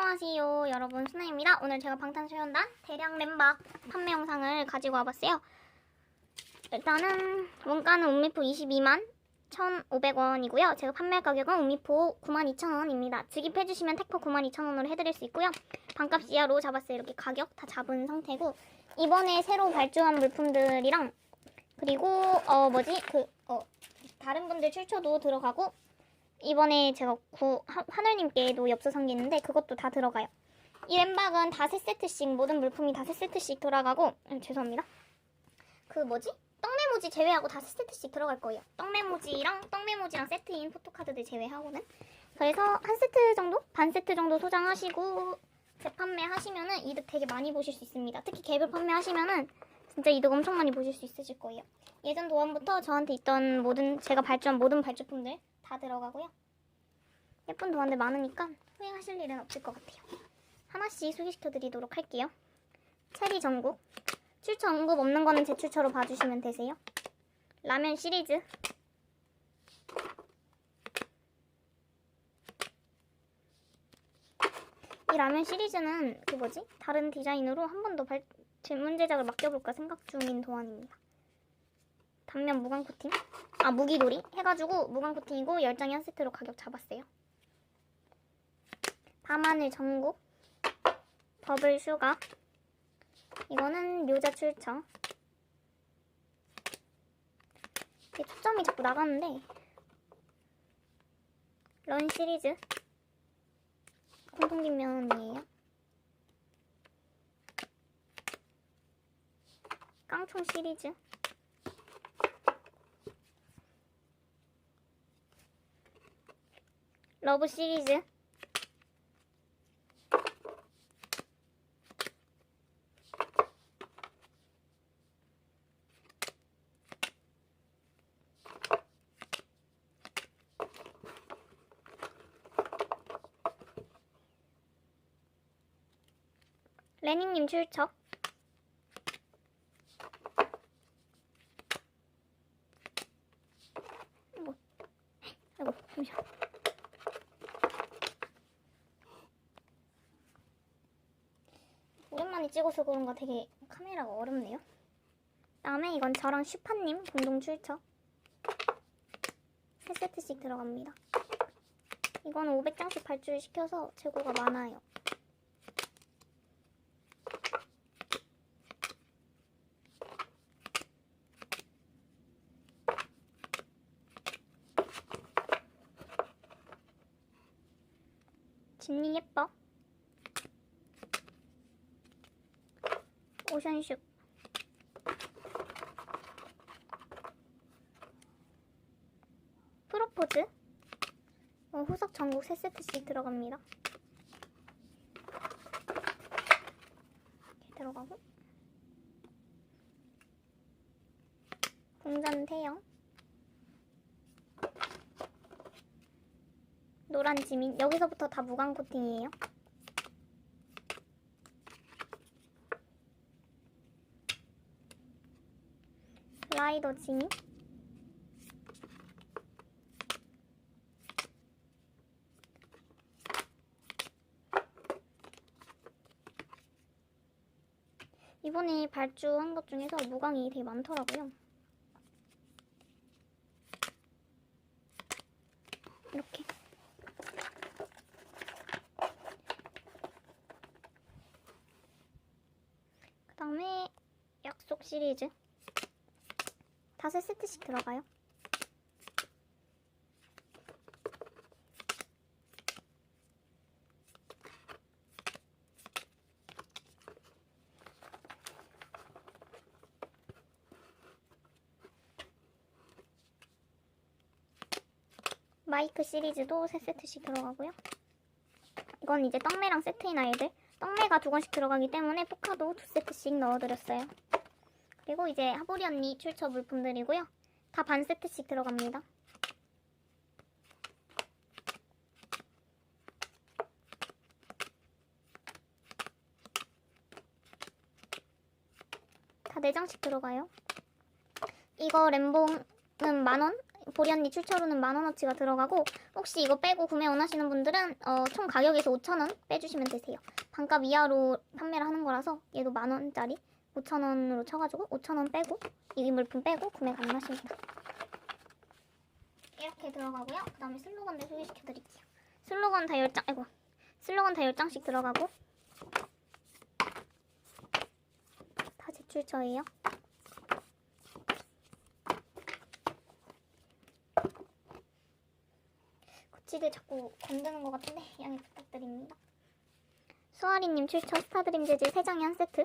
안녕하세요 여러분. 수나입니다. 오늘 제가 방탄소년단 대량 램박 판매 영상을 가지고 와봤어요. 일단은 원가는 운미포 22만 1,500원이고요. 제가 판매 가격은 운미포 92,000원입니다. 즉입해주시면 택포 92,000원으로 해드릴 수 있고요. 반값 이하로 잡았어요. 이렇게 가격 다 잡은 상태고 이번에 새로 발주한 물품들이랑 그리고 어 뭐지? 그 어 다른 분들 출처도 들어가고 이번에 제가 구, 하, 하늘님께도 엽서 상기했는데 그것도 다 들어가요. 이 램박은 다 세 세트씩 모든 물품이 다 세 세트씩 들어가고 음, 죄송합니다. 그 뭐지? 떡메모지 제외하고 다 세 세트씩 들어갈 거예요. 떡메모지랑 떡메모지랑 세트인 포토카드들 제외하고는 그래서 한 세트 정도? 반 세트 정도 소장하시고 재판매 하시면은 이득 되게 많이 보실 수 있습니다. 특히 개별 판매하시면은 진짜 이득 엄청 많이 보실 수 있으실 거예요. 예전 도안부터 저한테 있던 모든 제가 발주한 모든 발주품들 다 들어가고요. 예쁜 도안들 많으니까 후회하실 일은 없을 것 같아요. 하나씩 소개시켜 드리도록 할게요. 체리 전국. 출처 언급 없는 거는 제 출처로 봐주시면 되세요. 라면 시리즈. 이 라면 시리즈는 그 뭐지? 다른 디자인으로 한 번더 발, 질문 제작을 맡겨볼까 생각 중인 도안입니다. 단면 무광 코팅? 아 무기놀이 해가지고 무광 코팅이고 10장이 한 세트로 가격 잡았어요. 밤하늘 전국 버블 슈가 이거는 묘자 출처 초점이 자꾸 나가는데 런 시리즈 공통뒷면이에요. 깡총 시리즈 러브 시리즈. 레니님 출처 아이고 아이고 잠시만 오랜만에 찍어서 그런가 되게 카메라가 어렵네요. 다음에 이건 저랑 슈파님 공동 출처. 세 세트씩 들어갑니다. 이거는 500장씩 발주를 시켜서 재고가 많아요. 진니 예뻐. 오션슈. 프로포즈? 어, 후석 전국 3세트씩 들어갑니다. 이렇게 들어가고. 공전 태영. 노란 지민. 여기서부터 다 무광 코팅이에요 라이더 지미 이번에 발주한 것 중에서 무광이 되게 많더라고요. 이렇게. 그 다음에 약속 시리즈 다섯 세트씩 들어가요. 마이크 시리즈도 세 세트씩 들어가고요. 이건 이제 떡매랑 세트인 아이들. 떡매가 두 권씩 들어가기 때문에 포카도 두 세트씩 넣어드렸어요. 그리고 이제 하보리 언니 출처 물품들이고요. 다 반 세트씩 들어갑니다. 다 4장씩 들어가요. 이거 램봉은 만원, 보리 언니 출처로는 만원어치가 들어가고 혹시 이거 빼고 구매 원하시는 분들은 어, 총 가격에서 5,000원 빼주시면 되세요. 반값 이하로 판매를 하는 거라서 얘도 만 원짜리 5,000원으로 쳐가지고 5,000원 빼고 이 물품 빼고 구매 가능하십니다. 이렇게 들어가고요. 그 다음에 슬로건들 소개시켜드릴게요. 슬로건 다 10장, 아이고 슬로건 다 10장씩 들어가고 다 제출처예요. 고치들 자꾸 건드는 것 같은데 양해 부탁드립니다. 수아리님 출처 스타드림 재질 3장에 한 세트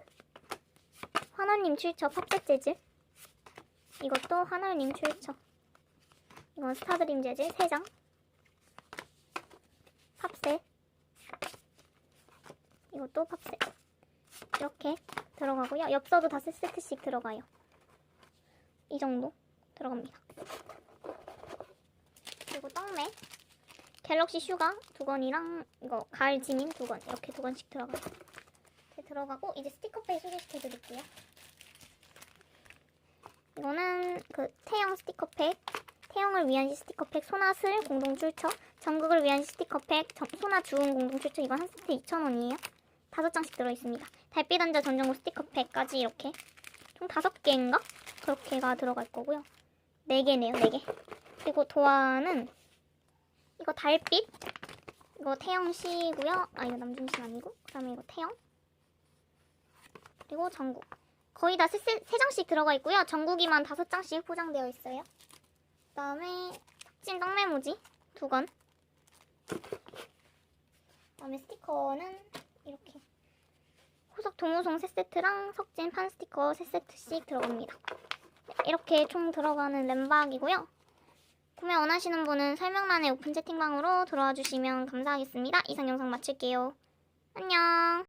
환월님 출처 팝셋 재질? 이것도 환월님 출처. 이건 스타드림 재질 3장. 팝셋. 이것도 팝셋. 이렇게 들어가고요. 엽서도 다 세트씩 들어가요. 이 정도 들어갑니다. 그리고 떡메 갤럭시 슈가 두 건이랑 이거 가을 지닌 두건 이렇게 두 건씩 들어가요. 들어가고 이제 스티커팩 소개시켜 드릴게요. 이거는 그 태영 스티커팩, 태영을 위한 스티커팩, 소나슬 공동 출처, 전국을 위한 스티커팩, 정- 소나 주은 공동 출처 이건 한 세트 2,000원이에요. 다섯 장씩 들어 있습니다. 달빛 단자 전전구 스티커팩까지 이렇게 총 다섯 개인가 그렇게가 들어갈 거고요. 네 개네요, 네 개. 그리고 도안은 이거 달빛 이거 태영 씨고요 아 이거 남준 씨 아니고 그 다음에 이거 태영 그리고 전국 거의 다세 장씩 들어가 있고요 전국이만 다섯 장씩 포장되어 있어요 그 다음에 삭진 떡메모지 두 건 그 다음에 스티커는 이렇게 호석 도무송 세 세트랑 석진 판 스티커 세 세트씩 들어갑니다 네, 이렇게 총 들어가는 램박이고요 구매 원하시는 분은 설명란에 오픈 채팅방으로 들어와 주시면 감사하겠습니다. 이상 영상 마칠게요. 안녕.